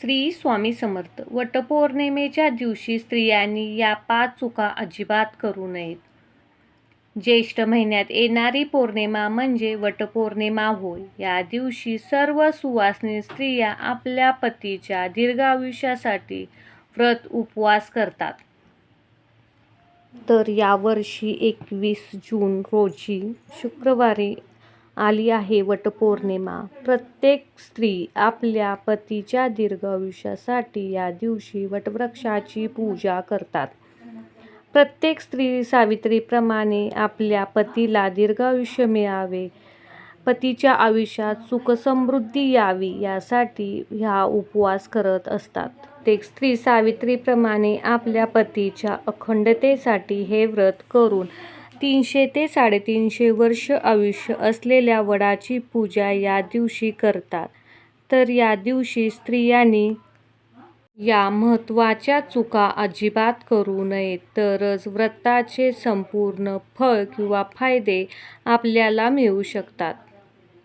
श्री स्वामी समर्थ. वटपौर्णिमेच्या दिवशी स्त्रियांनी या पाच चुका अजिबात करू नयेत. ज्येष्ठ महिन्यात येणारी पौर्णिमा म्हणजे वटपौर्णिमा होय. या दिवशी सर्व सुवासनी स्त्रिया आपल्या पतीच्या दीर्घायुष्यासाठी व्रत उपवास करतात. तर यावर्षी एकवीस जून रोजी शुक्रवारी आली आहे वटपौर्णिमा. प्रत्येक स्त्री आपल्या पतीच्या दीर्घायुष्यासाठी या दिवशी वटवृक्षाची पूजा करतात. प्रत्येक स्त्री सावित्रीप्रमाणे आपल्या पतीला दीर्घायुष्य मिळावे. पतीच्या आयुष्यात सुखसमृद्धी यावी यासाठी हा उपवास करत असतात. प्रत्येक स्त्री सावित्रीप्रमाणे आपल्या पतीच्या अखंडतेसाठी हे व्रत करून तीनशे ते साडेतीनशे वर्ष आयुष्य असलेल्या वडाची पूजा या दिवशी करतात. तर या दिवशी स्त्रियांनी या महत्त्वाच्या चुका अजिबात करू नयेत. तरच व्रताचे संपूर्ण फळ किंवा फायदे आपल्याला मिळू शकतात.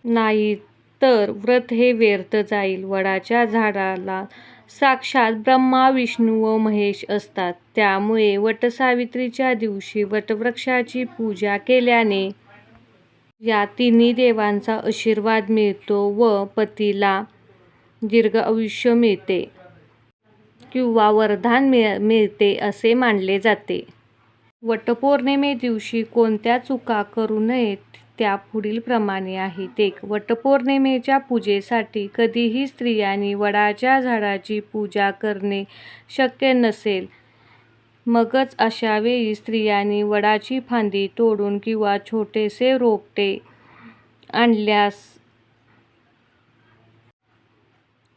नाही तर व्रत हे व्यर्थ जाईल. वडाच्या झाडाला साक्षात ब्रह्मा विष्णू व महेश असतात. त्यामुळे वटसावित्रीच्या दिवशी वटवृक्षाची पूजा केल्याने या तिन्ही देवांचा आशीर्वाद मिळतो व पतीला दीर्घ आयुष्य मिळते किंवा वरदान मिळ मिळते असे मानले जाते. वटपौर्णिमे दिवशी कोणत्या चुका करू नयेत त्या पुढीलप्रमाणे आहेत एक वटपौर्णिमेच्या पूजेसाठी कधीही स्त्रियांनी वडाच्या झाडाची पूजा करणे शक्य नसेल. मगच अशा वेळी स्त्रियांनी वडाची फांदी तोडून किंवा छोटेसे रोपटे आणल्यास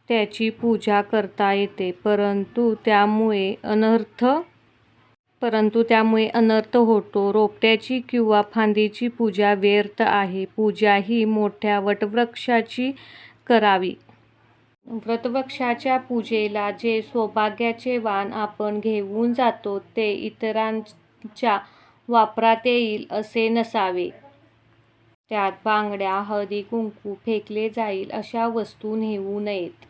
त्याची पूजा करता येते. परंतु त्यामुळे अनर्थ परंतु त्यामुळे अनर्थ होतो. रोपट्याची किंवा फांदीची पूजा व्यर्थ आहे. पूजा ही मोठ्या वटवृक्षाची करावी. व्रतवृक्षाच्या पूजेला जे सौभाग्याचे वाण आपण घेऊन जातो ते इतरांच्या वापरात येईल असे नसावे. त्यात बांगड्या हळदी कुंकू फेकले जाईल अशा वस्तू नेऊ नयेत.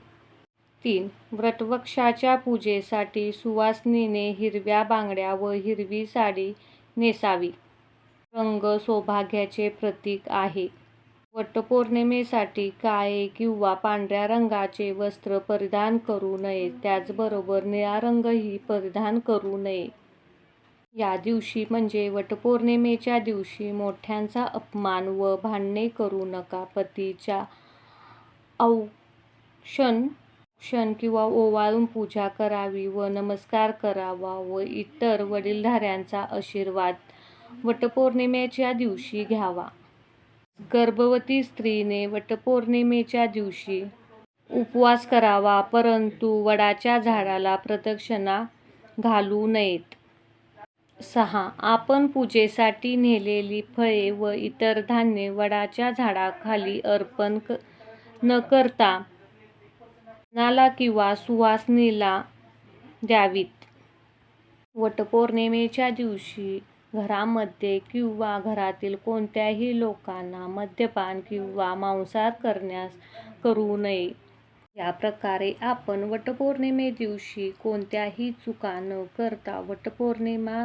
तीन. व्रतवक्षाच्या पूजेसाठी सुवासनीने हिरव्या बांगड्या व हिरवी साडी नेसावी. रंग सौभाग्याचे प्रतीक आहे. वटपौर्णिमेसाठी काळे किंवा पांढऱ्या रंगाचे वस्त्र परिधान करू नये. त्याचबरोबर निळा रंगही परिधान करू नये. या दिवशी म्हणजे वटपौर्णिमेच्या दिवशी मोठ्यांचा अपमान व भांडणे करू नका. पतीच्या औक्षण क्षण किंवा ओवाळून पूजा करावी व नमस्कार करावा व इतर वडीलधाऱ्यांचा आशीर्वाद वटपौर्णिमेच्या दिवशी घ्यावा. गर्भवती स्त्रीने वटपौर्णिमेच्या दिवशी उपवास करावा परंतु वडाच्या झाडाला प्रदक्षिणा घालू नयेत. सहा. आपण पूजेसाठी नेलेली फळे व इतर धान्ये वडाच्या झाडाखाली अर्पण क न करता नाला किंवा सुवासिनीला द्यावीत. वटपौर्णिमेच्या दिवशी घरामध्ये किंवा घरातील कोणत्याही लोकांना मद्यपान किंवा मांसाहार करण्यास करू नये. या प्रकारे आपण वटपौर्णिमेदिवशी कोणत्याही चुका न करता वटपौर्णिमा